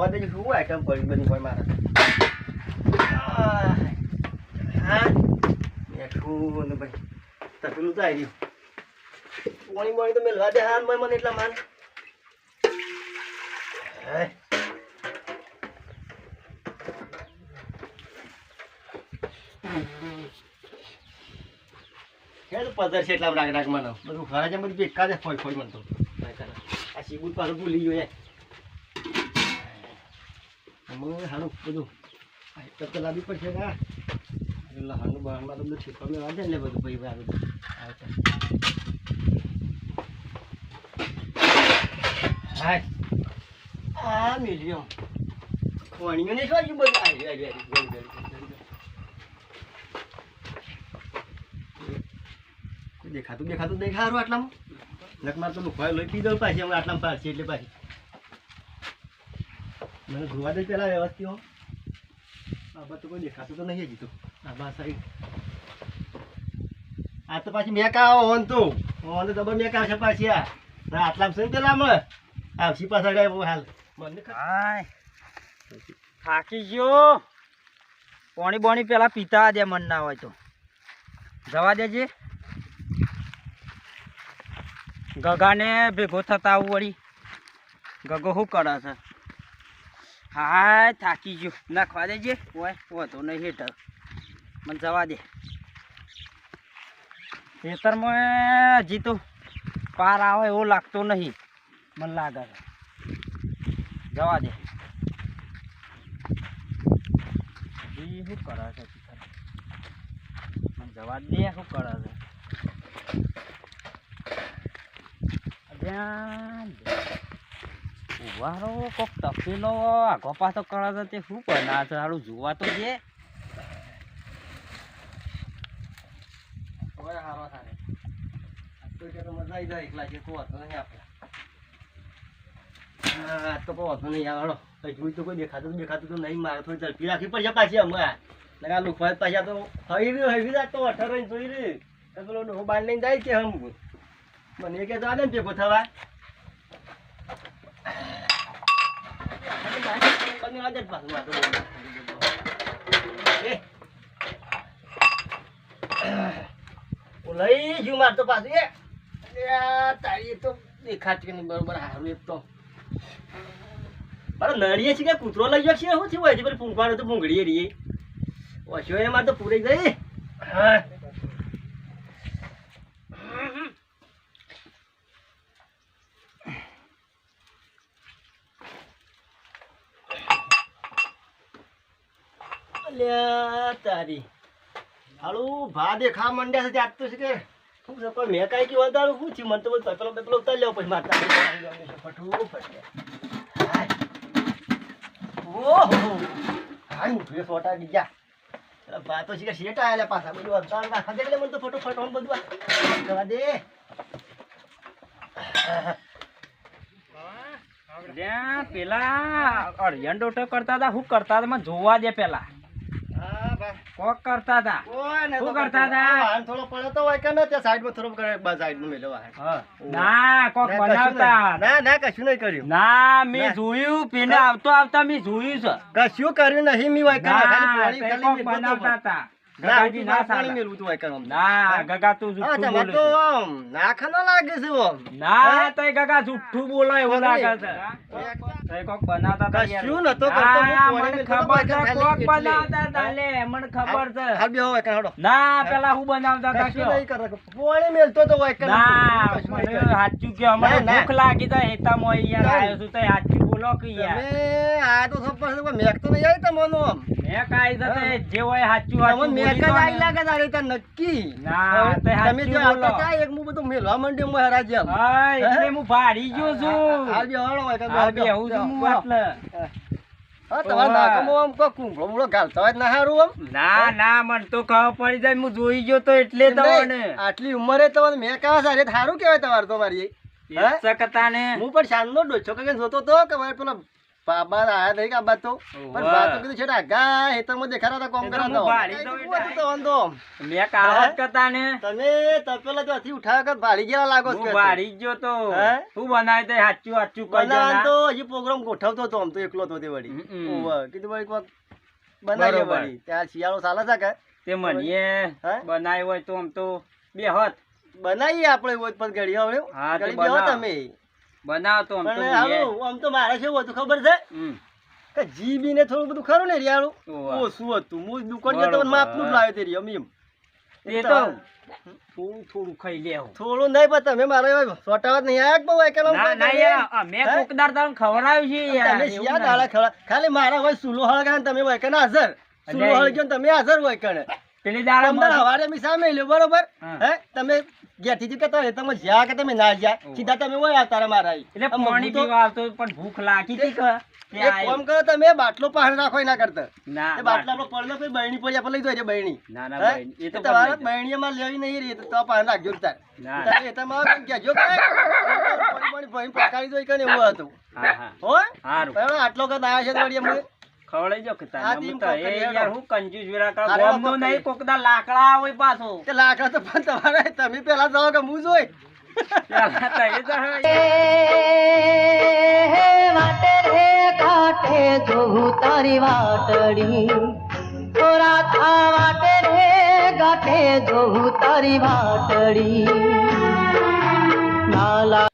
જોવા દેજો શું આઈટમ પડી બની હોય મારે. હા? બેઠું ને ભાઈ તકલું તો આવી રહ્યું પાણી પાણી તો મેલવા દે હાલ મને એટલા માન. પધાર છે એટલા રાગ રાગ મને બધું ખરા છે, બધું બેકાર છે હોય ફોઈ મને તો. આ સીબુટ પાછું ભૂલી ગયો યાર અમે હારું, બધું. એક તો લાવવી પડશે ના એટલે હાનું બહારમાં તો બધું ઠીક મેં વાંધે ને બધું ભાઈ આ બધું? આવે છે હાય આ ને શું આવી આવી આવી દેખાતું દેખાતું દેખાડું આટલામાં? નકમાં તો લુખવાય લઈ પીધો પાછી, હમણાં આટલામાં પાછી એટલે પાછી. મને જોવા દે પેલા વ્યવસ્થિત હો. આ તો કોઈ દેખાતું તો નહીં હજી તો. આ બા સાઈડ આ તો પાછી મેં કા ઓન તો. ઓન તો મેં કા છે પાછી આ. આટલામાં છે પેલા મળે આવશી પાછળ હાલ. મને હાય થાકી ગયો. પાણી બોણી પેલા પીતા દે મન ના હોય તો. જવા દેજે. ગગાને ભેગો થતા આવું વળી. ગગો શું કરે છે? હાય થાકી ગયો. નાખવા દેજે. ઓય વધુ નહીં હેઠળ. મને જવા દે. ખેતરમાં હજી તો પાર આવે એવો લાગતો નહીં. મને લાગે જવા દે. શું કરે છે જવા દે શું કરે છે? અલ્યા, ઊભા રહો કોક તપેલો આગો પાછો કરે છે તે શું બનાવે છે સારું જોવા તો હવે હારો થાય તો તો મજા આવી જાય એકલા છે તો હતો નહીં આપણે તો કોઈ વાંધો નહીં હળો તો કોઈ દેખાતું દેખાતું તો નહીં મારે થોડી ઝડપી રાખવી પાછી હમણાં નકા લુખવા પાછા તો હઈ રહ્યું હઈ રહ્યા તો અઠાર જોઈ રહ્યું પેલો બાર લઈને જાય છે હમ મને કે જાને ભેગો થવા. પાછું વાંધો નહીં. એ. લઈ જુ માર તો પાછું એ. અલ્યા, તારી તો દેખાતી નહીં બરોબર હારું એક તો. મારે નળીએ છીએ કે કૂતરો લઈ ગયો છે શું થયું? છે પેલી પૂંખવાનું તો પૂંગડીએ રહીએ ઓછો એમાં તો પૂરી ગઈ. હા અલ્યા તારી હાલું ભા દેખા મંડ્યા છે ત્યાં તો છે કે. શું છે, પણ મેં કાંઈ કીધું તારું શું છે મને તો બધું પેલો પેલો ઉતારી લેવો પછી મારતા ફટવું ફટે ઓહો. હાય ઉઠ્યો વટા ગયા. ભા તો છે કે પાછા. બધું અંતર નાખા દે મને તો ફટો ફટો બધું જવા દે. જ્યાં પેલા અળિયન ડોટો કરતા હતા હું કરતા હતા મને જોવા દે પેલા. હા કોક કરતા હતા શું કરતા હતા? થોડો પડ્યો તો હોય કે ના ત્યાં થોડો કરે કોક બનાવતા નહીં. ના ના કશું નહીં કર્યું. ના મેં ના. જોયું પેલે આવતો આવતા મેં જોયું છે. કશું કર્યું નહીં મી વાય ખાલી તે પાણી કોક ખાલી મેલ્યું બનાવતા હતા ના ગગાજી ના પાણી ચાલે. તું વાય ના ગગા તું જુઠ્ઠું બોલે તો આમ નાખા લાગે છે આમ ના તો ગગા જુઠ્ઠું બોલો એવું લાગે છે. તો કોક બનાવતા હતા યાર. કશું નતો કરતો, હું ના, પોણી મને ખબર છે કોક બનાવતા હતા મને ખબર છે. હાલ બેહો વાય કાઢો ના પેલા હું બનાવતા હતા કશું નહીં કરે. પોણી મેલતો તો વાય ના મને નહીં કે મને ના, ના. ભૂખ લાગી તો હેતામાં યાર ચાલ. છું તો સાચું બોલો કે યાર. આ તો સપોસ તો મેક તો નહીં આવી તમને આમ. જે હોય ને. લાગે તારે ત્યાં નક્કી. ના, તમે જો આવતા એક હું બધું મેલવા એટલે હું ભાડી ગયો છું. એટલે. તમારા હોય ના ના ના હું આટલી ઉંમરે તમારે મેં કહેવા સારી સારું કેવાય તમારે તો મારી. હે? ને પણ શાનનો ડોછો કે જોતો તો કે પેલો બાબા આયા નહીં કાબા તો પણ ઓવે. બા તો કીધું છે આગા હેતરમાં દેખાડા હતા કોમ એ તો વાંધો. મે કાવત કરતા ને. તમે તપેલા તો હથી ઉઠાવ કર ભાળી ગયા લાગો છો ભાળી ગયો તો. તું બનાય તે હાચું હાચું કહી દે ના. તો હજી પ્રોગ્રામ ગોઠવતો તો આમ તો એકલો તો તે વળી. હમ. કીધું વળી કોક બરોબર. વળી. ત્યાં શિયાળો ચાલે છે કે? તે મનીએ બનાય હોય તો આમ તો બે હોત બનાવીએ આપણે હોય પણ ઘડી તે ઘડી બેહો તમે. બનાવ તો આમ તો આમ તો મારે શું હતું ખબર છે. કે જીબી ને થોડું બધું ખરું ને રિયાળું. ઓછું હતું. હું દુકાન ગયો તો બરોબર. માપનું લાવ્યો તે રિયમ એમ એ તો થોડું થોડું ખાઈ લે થોડું નહીં પણ તમે મારે સોટાવત નહીં આયા બહુ એકલો ના ના યાર. હે? કોકદાર તમને ખવડાવ્યું છે યાર તમે શિયા દાડા ખવડા ખાલી મારા હોય સુલો હળગાવે ને તમે હોય કે ના હાજર. સુલો હળગ્યો તમે હાજર હોય કણે પેલી દાડા તમને હવારે મેં સામે બરોબર? હે. તમે ઘેરથી કે તમે તમે જ્યાં કે તમે ના જ્યાં. સીધા તમે હોય આવતા મારા એટલે પાણી પીવા આવતો પણ ભૂખ લાગી હતી કે તે એક કરો તમે બાટલો પાણી રાખો એના કરતા. ના એ બાટલા પડલો કોઈ બહેણી પડી આપણે લઈ દો બહેણી ના ના હે? એ તો તમારે બદલાઈ જાય. લેવી નહીં રહી તો પાણી રાખજો તાર. ના. તમે એ તમારે કેમ કહેજો કે પાણી પાણી પકાવી દો કે એવું હતું. હા હા. હોય આટલો કદ આવ્યા છે કે હું તેમ તો એ યાર હું કંજૂસ નહીં, કોકદા લાકડા હોય પાછો. તે લાકડા તો પણ તમારે તમે પેલા જાઓ કે હું જોઈ? પેલા તો એ તો હવે વાટે રે કાંઠે જોઉં તારી વાટડી. થોડા થા વાટે રે ગાંઠે જોઉં તારી વાટડી. નાલા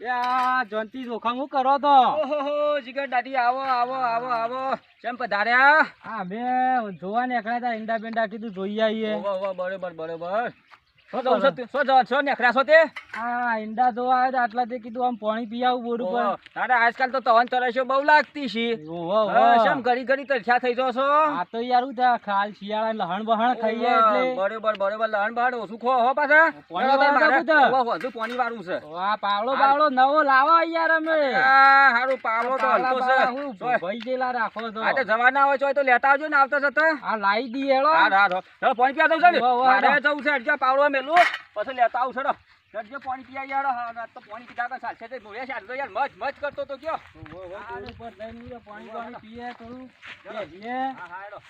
જોનતી જોખમ હું કરો તો? ઓહો જીગર દાદી આવો આવો આવો આવો. કેમ પધાર્યા? હા મેં જોવા નીકળ્યા હતા ઈંડા બેંડા કીધું જોઈ આવીએ. ઓહો, બરોબર બરોબર. હા આજકાલ તો તવન તરસ્યો બહુ લાગતી છે. હા, ઘડી ઘડી તરસ્યા થઈ આ તો યાર ખાલ શિયાળા લહણ બહણ ખાઈએ બરોબર બરોબર લહણ ઓછું ખો હો પાછા. હજુ પોણી વાળું છે. આ પાવડો નવો લાવો યાર અમે. હારું પાવલો તો હલતો છે. ભાઈ જેલા રાખો તો આ તો જવાના હોય તો લેતા આવજો ને આવતા જતા. આ લાવી દઈએ હેળો. હાર હાર. હાર. ચાલો પાણી પીવા જવું છે ને? વાહ, વાહ, મારે જવું છે. પાવડો મેલું પછી લેતા આવું છે રો. અડજો પાણી પીવા યાર. હા, રાત તો પાણી પીતા કા સાથે તે ધોળિયા છે. તો યાર મજ મજ કરતો તો કયો આ ઉપર દઈને પાણી પાણી પીએ થોડું બેસીએ. હા હા હેડો.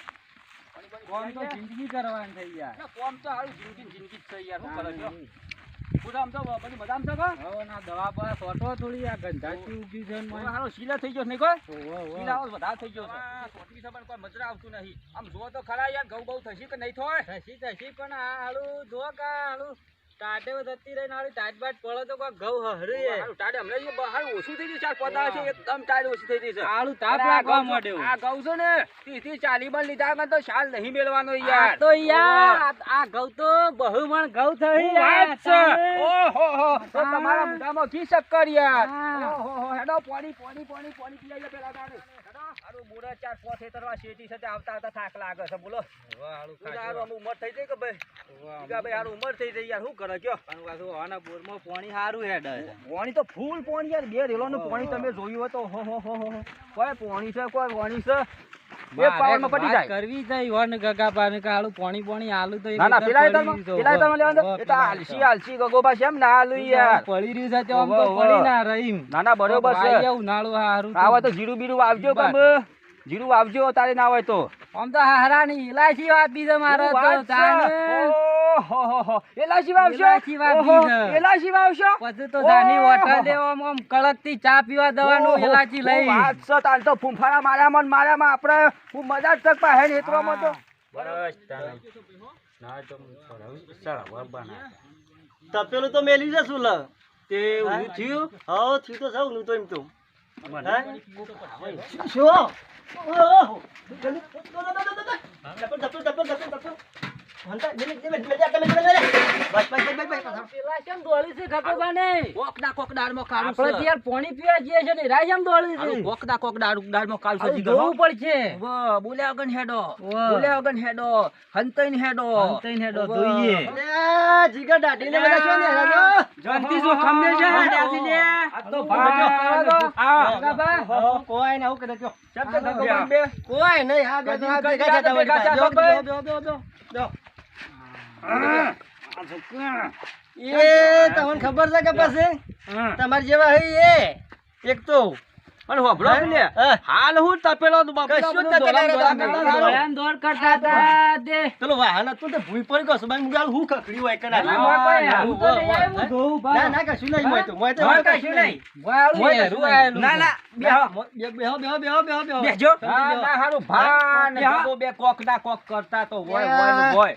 પાણી કોમ તો જિંદગી કરવાની થઈ યાર. કોમ તો હારું જિંદગી જિંદગી થઈ યાર. શું કરે હું તો બધી મજામાં છે હવે ના દવા પર સોટો થોડી આ ગંધાચી ઊભી છે મને. હારો શીલા થઈ ગયો નહીં કોઈ. શીલા વધારે થઈ ગયો છોકરી છે પણ કોઈ મજરા આવતું નહીં. આમ જો તો ખરા યાર ઘઉં બહુ થશે કે નહીં થાય થશી થશી પણ આ હાલું જો કે હાલું. ટાટે થતી રહીને નાળી ટાટ બાટ પડે તો કોઈ ઘઉં હરું ટાઢે હમણાં જે બહાર ઓછું થઈ ગયું ચાર પોતા છે એકદમ ટાટ ઓછી થઈ ગઈ છે. હાલું તાપ આ લાગવા માંડ્યો. આ ઘઉં છે ને તીથી થી ચાલી બન લીધા વગર તો શાલ નહીં મેળવાનો યાર. તો યાર આ- ઘઉ તો બહુ મણ ઘઉં થઈ વાત છે? ઓહો હો. તો તમારા મોઢામાં ઘી શક્કર યાર. ઓહો હો હેડો પાણી પાણી પાણી પાણી લે પેલા તારે મોઢા ચાર પોત હેતરવા શેઠી સાથે આવતા આવતા થાક લાગે છે બોલો. શું હારું આમ થઈ જાય કે ભાઈ? ભાઈ હારું ઉંમર થઈ જાય યાર શું કરે કયો? પણ પાછું આના બોરમાં પાણી સારું હેડે પાણી તો ફૂલ પાણી યાર બે રેલોનું પાણી તમે જોયું હોય તો હો હો હો હો હો. કોઈ પાણી છે કોઈ પાણી છે? બે મારે પાવરમાં પતી વાત જાય. કરવી છે ઈવન ગગાપાને કે હાલું પાણી પાણી હાલું તો ના ના પેલા પડી હેતરમાં રહ્યું છે. પેલા હેતરમાં લેવાનું ઓહો, તો? એ તો આલસી આલસી ગગોબા છે એમ ના આલું યાર. પડી રહ્યું છે તો આમ તો પડી ના રહી ના ના બરોબર છે. ઉનાળું હારું. આવા તો. જીરું બીરું આવજો કમ જીરું વાવજો તારે ના હોય તો. આમ તો હારાની ઇલાયચી વાપી છે મારે તો વાત? તાને. એલાચી વાવશો? એલાચી. એલાચી વાવશો? પછી તો જાની. વોટર આમ ચા પીવા દવાનું ઓહો, લઈ. વાત છે? તાર તો ફૂંફાડા માર્યામાં ને માર્યામાં આપણે હું મજા જ તક પાસે નેત્રોમાં તો. તપેલું તો મેલી જશું લ. તે થયું? હા થયું તો સૌ નું તો. એમ તો શું? ઓહો. જલ્દી. દો, દો, દો, દો, કોઈ નઈ હા એ તમને ખબર છે કે પછી? તમારી જેવા હઈ એ. એક તો. કરતા બે કોક ના કોક કરતા તો હોય.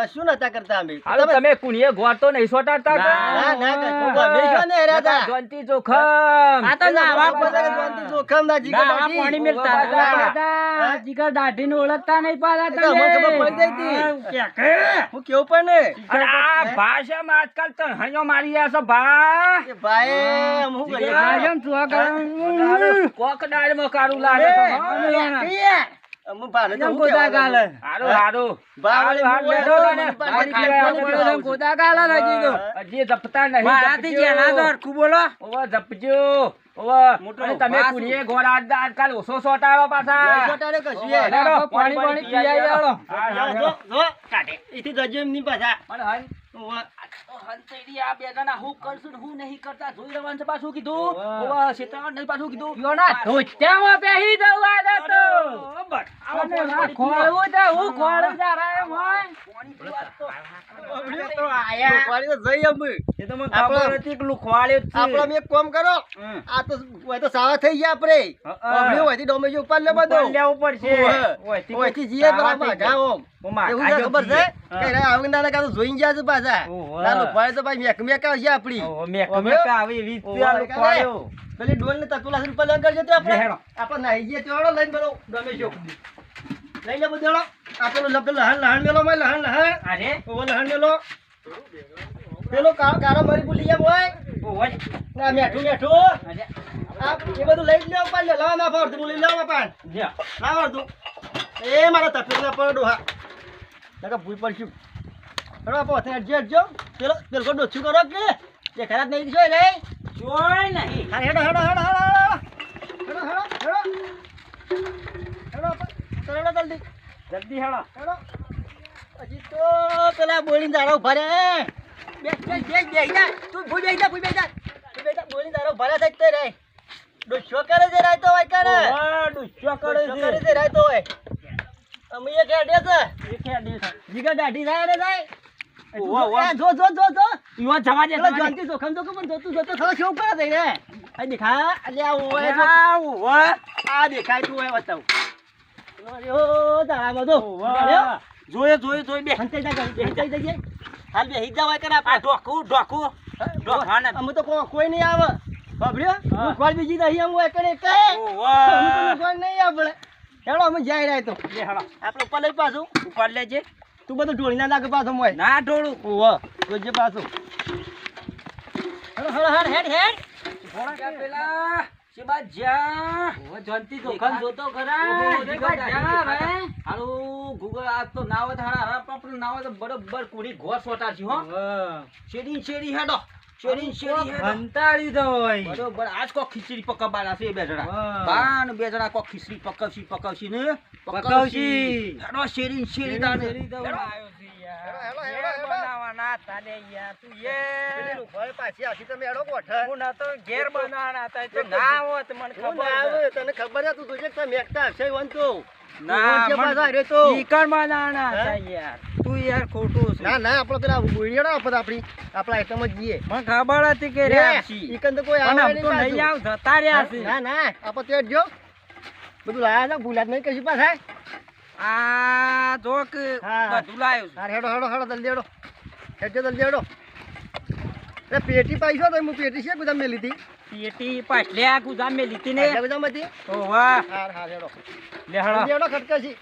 કશું નતા કરતા અમે. હાલો તમે કુણીએ ગોળ નહીં સોટાડતા ના ના કશું અમે ને હેરાતા જોંતી જોખમ. આ તો નાવા પતંગ જોંતી જોખમ ના જીગર દાઢી પાણી મેલતા જીગર દાઢી ને ઓળખતા નહીં પાડા તમે મને ખબર પડી જઈતી કે હું કેવું પણ આ ભાષામાં આજકાલ તો હણ્યો મારી રહ્યા છો ભા ભાઈ હું કરી ભાષામાં તું આ કોક દાળમાં કારું લાગે તો તમે કુડીએ આજકાલ ઓછો સોટાડો પાછા. પાણી પાણી પીઆઈ કાઢે. એથી ગજબ પાછા. આ બે જણા હું કરશું હું નહીં કરતા. જોઈ રહેવાનું છે પાછું કીધું. ઓવા. શેતાણ જોઈ ગયા છે પાછા. ભાઈ ભાઈ મેક મેક આવશે આપડી મેક મેક આવી એવી પેલી ડોલ ને તકુ લાસન પર કરજો તો આપણે. આપણે નાઈ જઈએ તો લઈને બોલો ગમે છો લઈ લે બધો આપેલો લબ લહણ લહણ મેલો માં લહણ લહણ. અરે? ઓ લહણ મેલો. પેલો કાળો કાળો મરી ભૂલી ગયા બોય ઓય ના મેઠું મેઠું. આપ એ બધું લઈ જ લેવું લાવ ના ફરતું બોલી લાવ પાડ લાવ તું એ મારા તપેલા પડો હા નકા ભૂઈ પડશું. આપો હાથે અડજો અડજો પેલો પેલો ડોછું કરો કે? જે ખરાબ નહીં જોઈ લે જોય નહીં. હા હેડો હેડો હેડો હેડો હેડો હેડો. હેડો હેડો હેડો. જલ્દી. જલ્દી હેડો. હેડો. હજી તો પેલા બોલીને દાડા ઊભા રે બે બે બે બે જા. તું ભૂ બે જા ભૂ બે જા. તું બે જા. બોલીને દાડા ઊભા રે થઈ રે ડોછો કરે છે રાય તો હોય કરે હા ડૂસ્યો કરે ડોછો છે. કરે છે રાય તો હોય. અમે એક હેડે છે. એક હેડે છે. જીગા દાઢી થાય રે. એ જો જો જો જો ઈવોન જવા દે, દે. જોનથી જોખમ જોખમ પણ જોતું જોતું થોડો શોખ કરે છે રે? આ દેખા અલ્યા ઓય જો. આ ઓવે. આ દેખાય તું હોય બતાવ. ઓ તારા બધો. જોયે જોયે જોયે બે. હંતે જા હંતે જઈએ. હાલ બે હિજા હોય કરે આ ઢોકું ઢોકું અમે તો કોઈ નહીં આવે. બાબડ્યો હું. ખોલ બીજી નહીં આમ હોય કરે કે? ઓવે. કોઈ નહીં આપણે હેડો અમે જાય રહ્યા તો. લે હેડો. આપણે ઉપર લઈ પાછું. ઉપર લેજે તું બધું ઢોળી ના નાખે પાછો મોય. ના ઢોળું. ઓહો જોજે પાછો. હળ હળ હળ હેડ હેડ. થોડા કે પેલા? શિબા જા ઓ બરોબર કુડી ઘોર સોટા છે શેરી શેરી ઘંટાળી તો હોય. બરોબર આજ કોક ખીચડી પકવવાના છે બે જણા. બાન બે જણા કોક ખીચડી પકવશી પકવશી ને પકવશી. હેડો શેરી શેરી દાને હેડો. આવ્યો છે યાર. હેડો, હેડો, યાર. તું પાછી આખી તમે. હું ઘેર હતા. તો ના હોત મને ખબર આવે, તને ખબર છે તું જોજે કે મેકતા હશે વન તો ના, વન છે મને- પાછા હારે તો ઈ કણ હતા યાર. તું યાર ખોટું છે. ના ના આપણે પેલા બોડીયાડો આપણે આપણી આપણા આઈટમ જ જઈએ મને ખબર હતી કે રે, રહ્યા છીએ. ઈ કંઈ તો કોઈ આવે આમ તો નહીં નહીં પાછું. આવ જતા રહ્યા છે. ના ના આપણે જો બધું લાયા છે ભૂલાત નહીં કશું પાછા આ જો કે હા. બધું લાવ્યો હેડો હેડો હેડો જલ્દી હેડો હેડજો જલ્દી હેડો. એ પેટી પાઈશો તો હું પેટી છે ગુદામ મેં લીધી પેટી પાટલ્યા ગુદામ મેં લીધી ને. ગુદામ હતી? ઓ વાહ. હાર હાર હેડો. લે જલ્દી હેડો ખટકાશી.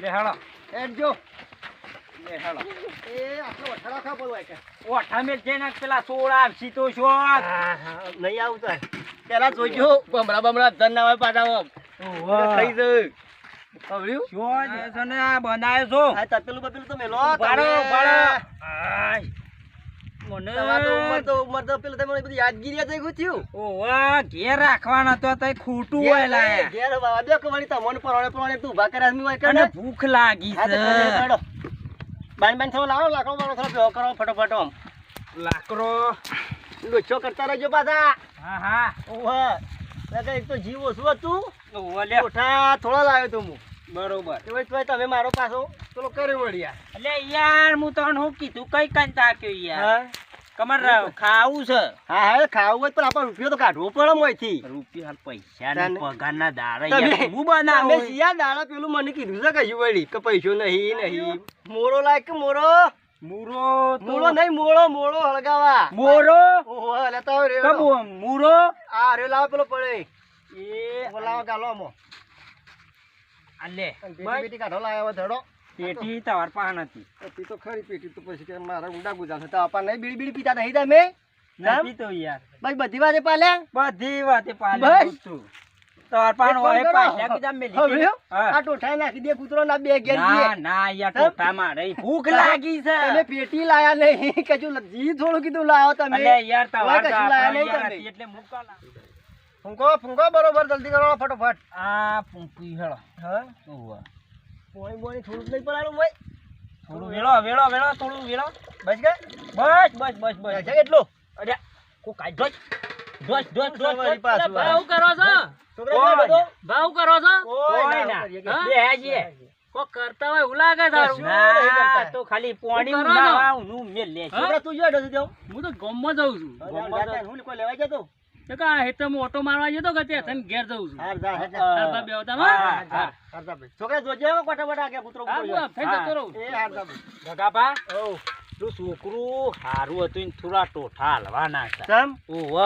લે હળો હેડજો. લે હળો એ આટલો ખા કે મેલ પેલા સોળા આવશી તો છો નહીં આવતા પેલા જોઈજો. બમડા બમડા ધન ના હોય પાછા થઈ જાય ભૂખ લાગી. બાન બાન થવા લાવો લાકડો મારો થોડો ભેગો કરો ફટોફટ આમ. લાકડો. લુચ્છો કરતા રહેજો પાછા. હા હા. ઓહો. એક તો જીવ શું હતું. ઓલે કોઠા થોડા લાવ્યો તો હું. બરોબર. તો તોય તમે મારો પાછો પેલો કરી વળ્યા. એટલે યાર હું તને હું કીધું કઈ કઈ તાક્યો યાર. કમર ખાવું છે. હા હા ખાવું હોય તો આપણે રૂપિયો તો કાઢવો પડે મોયથી રૂપિયા પૈસા તાને. પગારના દાડા યાર હું તમે બનાવું સિયા દાડા પેલું મને કીધું છે કશું વળી કે પૈસો નહીં નહીં. મોરો લાયક કે મોરો? મૂરો મૂળો નહીં મોળો મોળો હળગાવા. મોરો? ઓહો લેતા રે મૂરો? આ રે લાવો પેલો પડે. એ બોલાવા ગાલો પેટી પેટી કાઢો લાવ્યો ધડો. પેટી તમાર પાસે નથી. પેટી તો ખરી પેટી તો પછી કે મારા ઊંડા ગુજા છે. તો આપા નહીં બીડી બીડી પીતા નહીં તમે? નથી તો યાર. ભાઈ બધી વાતે પાલ્યા? બધી વાતે પાલે બસ. તમાર પાસે હોય પાછા કીધા મેં લીધી. હવે. આ ટોઠાએ નાખી દે કૂતરો ના બે ના યાર ભૂખ લાગી છે. તમે પેટી લાયા નહીં. કશું જી થોડું કીધું લાવો તમે. અલે યાર તમાર કશું લાયા નહીં તમે. એટલે મુકા લાવ. ફૂંકો ફૂંકો બરોબર જલ્દી કરો ફટોફટ. આ પૂંપી હેળો. હા? ઓવા. પોણી બોણી થોડું નહીં પડાડું ભાઈ થોડું વેળો વેળો વેળો થોડું વેળો. બસ કે? બસ બસ બસ બસ. છે કેટલું અરે કો કાઈ ધોજ ધોજ તમારી પાસે ભાવ કરો છો? છોકરા ભાવ કરો છો? કોઈ ના બે હાજી કે. હા? કરતા હોય એવું લાગે તારું. ના. તો ખાલી પોણી ના છો? આવું લે. છોકરા તું જો ડોસી હું તો ગમમાં જઉં છું. ગોમમાં હું કોઈ લેવા જતો તો કા તો ઓટો મારવા જતો કે તે થન ઘેર જઉં છું હાર જા. હા. હારબા બેહતા હા, માં? હા. હાર ભાઈ. છોકરા જોજે હો, ફટાફટ આગે કૂતરો હા, હું થઈ હા. જતો રહું એ હાર જા ભાઈ. ઓ તું છોકરું હારું હતું ને થોડા ટોઠા હાલવાના હતા તમ ઓવ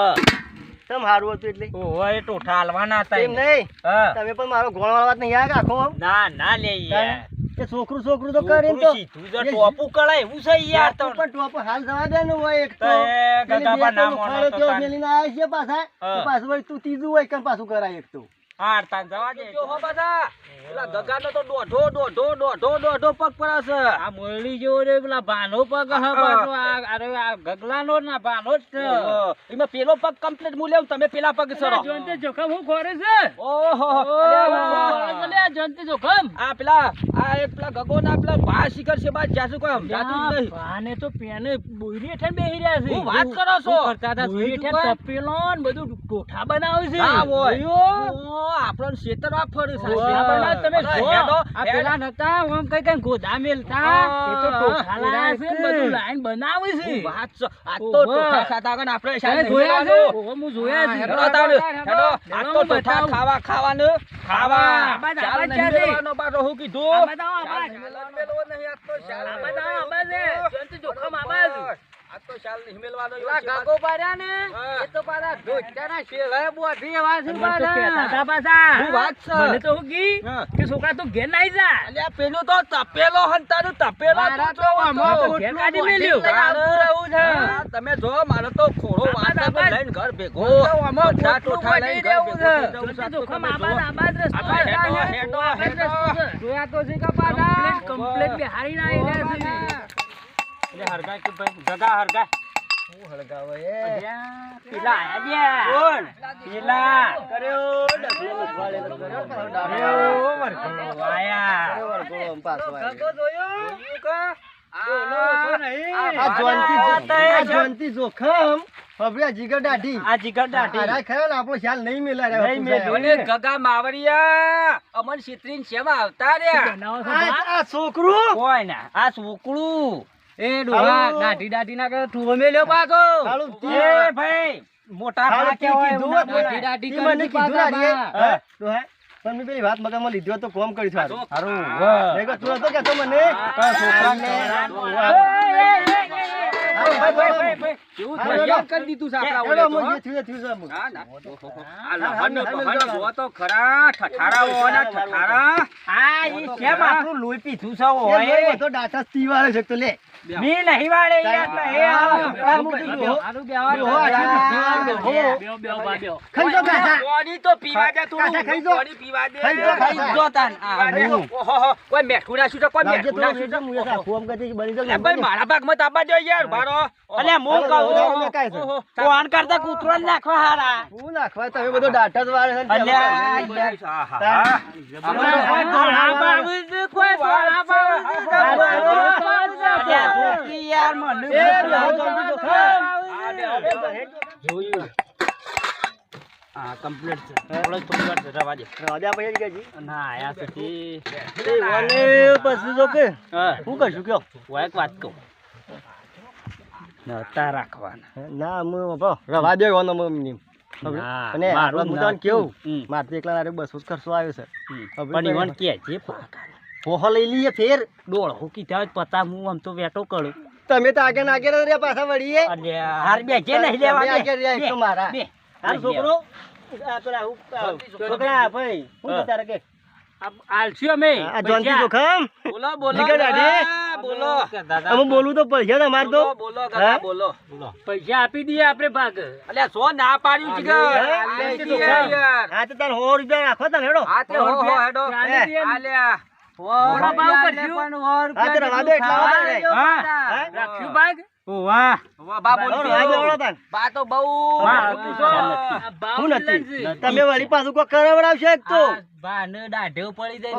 તમ હારું હતું એટલે ઓવ એ ટોઠા હાલવાના હતા એમ નહીં તમે પણ મારો ગોળ વાળવા નહીં આગ આખો. ના ના લે યાર એ છોકરું છોકરું તો કરીને તો તું જો ટોપુ કળાય એવું છે યાર તો પણ ટોપુ હાલ જવા દે ને હોય એક તો એ પેલી ગગાભા તો. મેલીને આયા છે પાછા હા. પાછું તું ત્રીજું હોય કે પાછું કરાય એક તો હાર તાન જવા દે. જો હો બધા. પેલા ગગાનો તો દોઢો દોઢો દોઢો દોઢો પગ પડે આ મોરલી જેવો રે પેલા ભાનો પગ હ બાનો અરે આ ગગલાનો ના ભાનો જ. એમાં પેલો પગ કમ્પ્લીટ મૂલ્યો તમે પેલા પગ સરો. જોનતે જોખમ હું ખોરે છે? ઓહો. અરે જોનતે જોખમ. આ પેલા આ એક પેલા ગગો ના પેલા ભા શિખર છે બા જાસુ કોમ જાતું નહીં. ભાને તો પેને બોયરી હેઠળ બેહી રહ્યા છે. હું વાત કરો છો? કરતા હતા બોયરી બોયરી તપેલો ને બધું ટોઠા બનાવે છે. હા હોય. આપણને શેતરવા ફરે આ બધા તમે જો આ પેલા નતા આમ કઈ કઈ ગોધા મેલતા. એ તો ટોખાલા છે બધું લાઈન બનાવે છે. વાત છે. આ તો ટોખા ખાતા કન આપણે તમે જોયા છે? હું જોયા છે. હેડો હેડો. આ તો ટોખા ખાવા ખાવાનું ખાવા. ચાલ નહીં ચાલે. બારો હું કીધું. આ બધા આ બધા નહીં આ તો ચાલ બધા આબાદ આવો, આબાદ છે. મેળવાનો. જોનતે જોખમ આબાદ. આ તો ચાલ નહીં મેળવાનો, પેલા એવો ગાગો પાડ્યા ને એ તો પાછા ઢોચકાના શેલાએ બોધી એવા છે મને પાછા. કહેતા હતા પાછા. હું વાત છે. મને તો હું કી કે છોકરા તું ઘેર નાઈ જા અલ્યા પેલું તો તપેલો હંતાનું તપેલો તો આમાં તો. તો ઘેર કાઢી મોઢી મેલ્યું. લઈને આવતું રહેવું છે. તમે જો મારે તો ખોળો લઈને ઘર ભેગો આમાં બધા ટોઠા લઈને ઘર ભેગો તો જોનતી આબાદ, આબાદ રસ્તો છે. હેડો, હેડો, રસ્તો હેડો. છે. જોયા તો છે કે? કમ્પ્લેટ બિહારી ના છે. એટલે હરગાય કે ભાઈ જગા હરગાય હું હળગાવે પેલા આયા કોણ પેલા. કર્યો ડખલો ઉખવાડે તો કર્યો. ઓ વરઘોડો આયા. કર્યો વળગોળો આમ પાછો આવ્યો. જોયું? કે? આ આ જોનતી વાત જો- એ આ છે. જોનતી જોખમ. હવે આ જીગર દાઢી. આ જીગર દાઢી. આ ખરો ને આપણો ખ્યાલ નહીં મેલા રે નહીં મેલ્યો. ને ગગા માવડિયા અમન છેતરીને શેમાં આવતા રહ્યા. આ છોકરું? કોઈ ના આ છોકરું. એ ડોહા, દાઢી દાઢી ના કરે ઠુવો મેલ્યો પાછો. હાલું એ ભાઈ મોટા ભાઈ તે કહેવાય. દાઢી તે કરી મને કીધું ના રે. ડોહા, પણ મેં પેલી વાત મગજમાં લીધી તો કોમ કરી સારું હારું નહીં તો તું હતો કહેતો મને? કેવું હાલો, ભાગમાં મારા તાબા જોઈએ યાર મારો અલ્યા હું કહું. ઓહો, કોણ કરતા કૂતરો નાખવા હારા. શું નાખવા તમે બધો ડાટા જ વાળે છે અલ્યા, હા, હા, હા. આપણે કોઈ યાર મને તો બેહો. હા કમ્પ્લીટ છે. થોડો થોડી વાર રવા દે. રાજા ભાઈ જ ગઈ ના આયા સુધી. એ વાલે પછી જો કે. હા. હું કરશું કયો? હું એક વાત કહું. નતા રાખવાના. ના હું રવા દે ઓનો મમ્મી ના, અને મારું હું તને કેવું? હમ. મારે એકલા નારે બસો જ ખર્ચો આવ્યો છે. પણ ઈવન કે જે પાકા પોહો લઈ લઈએ ફેર. ડોળ હું કીધા પતા હું આમ તો વેટો કરું. તમે તો આગળ આગળ રહ્યા પાછા વળીએ. અલ્યા હાર બે કે નહીં લેવા. આગળ રહ્યા તો મારા. બે. હાલ છોકરો. આ પેલા હું છોકરા. ભાઈ હું તારે કે? આલસી અમે? જોખમ. બોલો બોલો. નીકળ બોલો. અમે બોલું તો પૈસા ને અમારે તો. બોલો બોલો બોલો. પૈસા આપી દઈએ આપણે ભાગ. અલ્યા સો ના પાડ્યું છે? હે? તો તાર સો રૂપિયા રાખો તને હેડો. હા તે સો એટલા હેડો, તમે વળી પાછું કોઈ કરાવડાવશે એક તો? દાઢે પડી જાય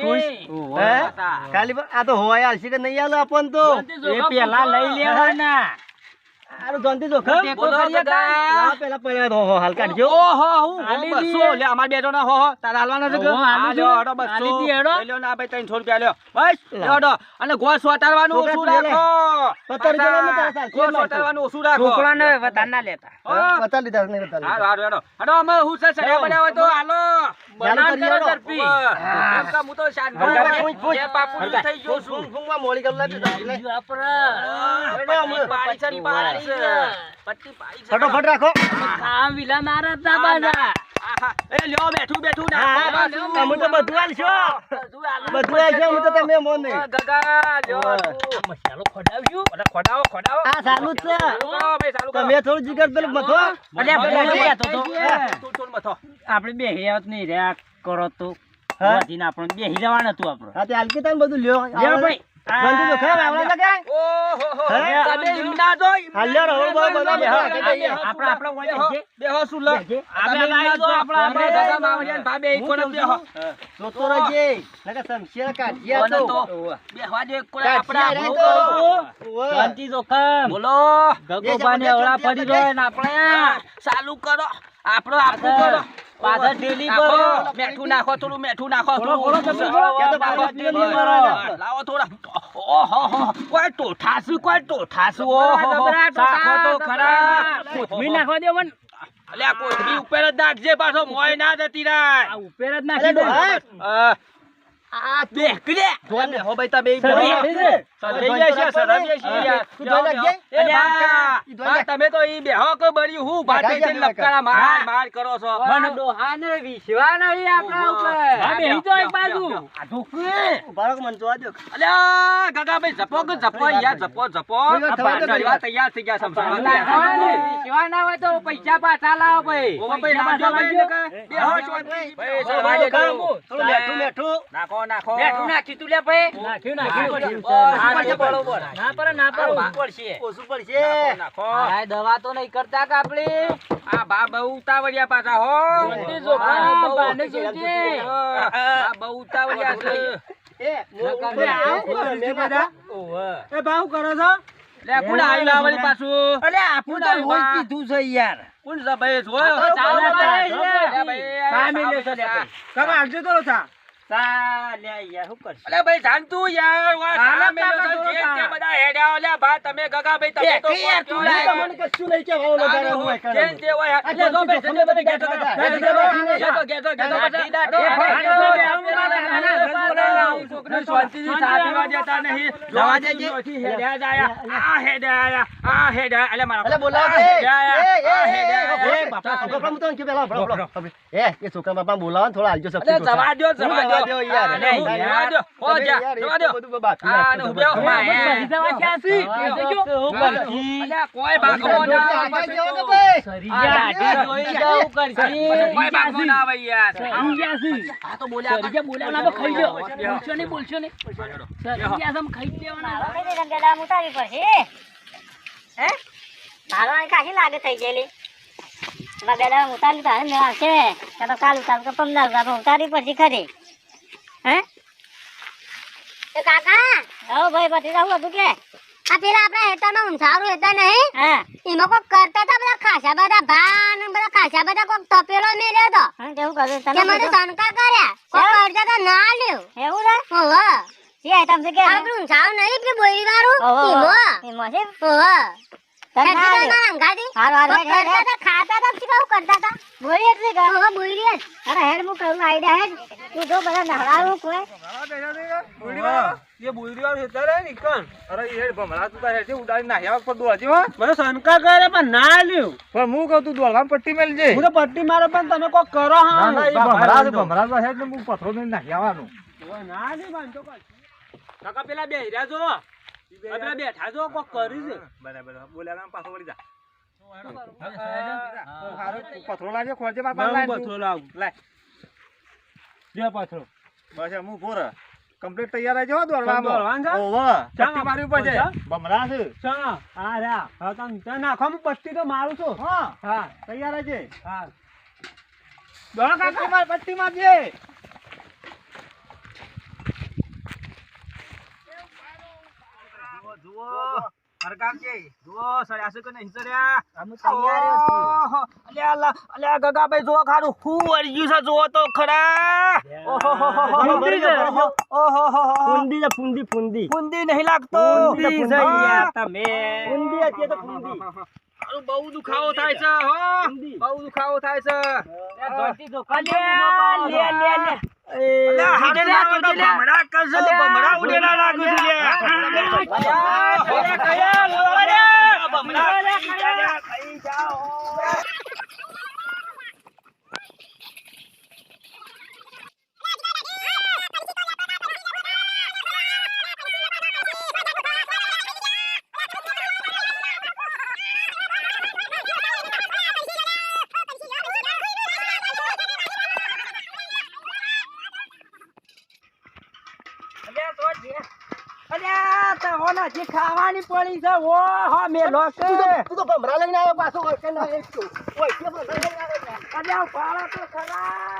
ખુશ. ખાલી આ તો હોય હાલશે કે નહીં આલો આપણ તો? એ પેલા લઈ લેવાના. આરું જોનથી જોખમ ટેકો બોલો આ પેલા પડ્યા તો હો હાલ કાઢજો ઓહો, હું બસો. દીએ. લે, અમાર બેટો ના હો હો. તારે હાલવાના છે કે? આ. લ્યો, હેડો બસો. આલી દીએ, હેડો. લ્યો ને ભાઈ ત્રણસો રૂપિયા લ્યો. બસ, હેડો. અને ગોળ સોટાડવાનું ઓછું રાખો. પચાસ રૂપિયા લઈને તારા જ નાખો. સોટાડવાનું ઓછું રાખો. છોકરાને વધારે ના લેતા હા. લીધા નહીં બતા હારું, લીધા હેડો. હેડો, અમે હું છે, સડ્યા બડ્યા તો હાલો. ચાલુ કરી હેડો. ઝડપી. કેમ હું તો શાંત હરગા, છું. ફૂંક, ફૂંક. બે બાપુનું થઈ ગયો છું. ફૂંક, મોળી ગલ્લા દીધા એટલે. પાડી છે પાડી. ફટોફટ રાખો કામ વિલા મારા તા બાજા એ લ્યો, બેઠું, બેઠું ના. હા, હા, બધું. અમે તો બધું આલશો. બધું આલશો, અમે તો તમે મોં નહીં. ગગા, લ્યો, મસાલો ખોડાવ્યું અરે, ખોડાવો, ખોડાવો. આ ચાલુ છે. ચાલુ કરો, ભાઈ, ચાલુ કરો. તમે થોડું જીગર પેલું મથો અલ્યા, પેલા તો. તું, તું, મથો. આપણે બે હેવત નહીં રહ્યા કરો તો? આપણે બે હિરાવાનું હતું આપણે હા તે બધું લ્યો લ્યો ભાઈ. જોનથી જોખમ આવડે છે કે? ઓહોહો. હે? તમે ઈમના જો, હાલ લ્યો, રહોળ બોળ બધા બેહો, બધા બેહો, આપી દઈએ. બેહો, આપણે- આપણે વળી બેહો, જઈએ. બેહો, શું લો? બેહજે. તમે આપણે ઈમના જો, આપણે- આપણે આપણે- ગગા માવડિયા ને ભાભી એક કોને હું બેહો. જોતો રહેજે. નકર શમશીર કાઢ્યા તો. તો? બેહવા દો, તો. કરો. ઓવે. શાંતિ જોખમ બોલો ગગોબાને અવળા પડી રહ્યો ને આપણે ચાલુ કરો આપણો આપણું કરો પાછળ નાખો. મેઠું નાખો થોડું મેઠું નાખો. લાવો થોડા. ઓહો કોઈ ટોઠાસુ કોઈ ટોઠાસુ ઓહો તો ખરા. કોથમી નાખવા દે મન. અલ્યા કોથળી ઉપર જ નાખજે પાછો. મોય ના જતી રાય. ઉપર જ નાખી દે. આ જોન હો ભાઈ બે સરી, બેહો. સરી. સરી જાય છે, સરી જાય છે. યાર. તું જોઈ નાખજે. એ બા, ઈ ધોઈ બા, નાખ. તમે તો ઈ બેહો કે બળી હું જાય, લપકારા માર માર કરો છો. મને ડોહાને વિશ્વા નહીં આપણા ઉપર. હા, હા, બેહી બેહો, એક બાજુ આ ઢોકળી. ઊભા મન કે મને જોવા દ્યો. અલ્યા ગગાભાઈ જપો કે જપો યાર જપો જપો દો, વાર. તૈયાર થઈ ગયા લાગવાની. વિશ્વા ના હોય તો પૈસા પાછા લાવો ભાઈ ઓ ભાઈ ના જો ભાઈ. નકર. બેહો શાંતિ. ભાઈ, થોડું સવારે કામ. થોડું મેઠું મેઠું. નાખો નાખો બેઠું નાખી તું લે ભાઈ નાખ્યું, નાખ્યું. હા. ના પર ના પર ઉપર છે ઓછું પડશે. નાખો આ દવા તો નહીં કરતા કે આપણે આ બા બહુ ઉતાવળિયા પાછા હો. બાને શાંતિ. આ બહુ ઉતાવળિયા છે. એ, આવો, ભાવ કરો છો? લે કોણ આયુ લાવવાની પાછું? અરે આપણું તો લોહી પીધું છે યાર. કોણ છે ભાઈ જો ચાલો. ભાઈ, સામે લે. કાકા આવજો તો સા. અલે ભાઈ બોલાવ થોડા આવજો દો લાગે થઈ ગયેલી તારે મેળા છે કાલ ઉતાર પમદાર ઉતારી પછી ખરી હે? એ કાકા હો ભાઈ પછી જવું હતું કે? આ પેલા આપણા હેતરમાં ઊંઝારું હેતા નહીં હા? એમાં કોક કરતા હતા બધા ખાસા બધા ભાન બધા ખાસા બધા કોક તપેલો મેલ્યો તો કેવું કર્યું? તમે મને શંકા કર્યા. કોક કરતા તો ના લ્યો એવું રે હોવા જે આઈટમ છે કે? આપણું ઊંઝારું નહીં કે બોરી વાળું છે? હોવા શંકા કરે પણ ના લ્યું. પણ હું કઉ તું પટ્ટી મેલજે. હું તો પટ્ટી મારો પણ તમે કોઈ કરો હા. ભમરાજ પથરો નાખી આવવાનું પેલા બે હીરા જો આપણે બેઠા જો કોક કર્યું છે? બરાબર બોલાવા પાછો વળી જા. પથરો લાવજો ખોરજે પથરો લાવું. લાય. બે પથરો. બસ હું ફોર કમ્પ્લીટ તૈયાર આવી જવા દોડવામાં ઓવો. ચાટી મારવી પડશે બમરા છે. ચા? હા રા હા તમ ચા નાખો હું પટ્ટી તો મારું છું. હા. હા. તૈયાર છે હા. દોડ કાકા. માર પટ્ટી મારજે. જુઓ હરકામજી જુઓ. નહીં લાગતો. ફુંદી બહુ દુખાવો થાય છે. બહુ દુખાવો થાય છે. તોડે લે તોડે લે છે ખાવાની પડી છે. ઓ હા મેલો કે તું તો- ભમરા લઈને આવ્યો પાછો હોય કે ના, એક તો. ઓય, કે ભમરા લઈને આવ્યો? અરે અલ્યા પાળા તો ખરા.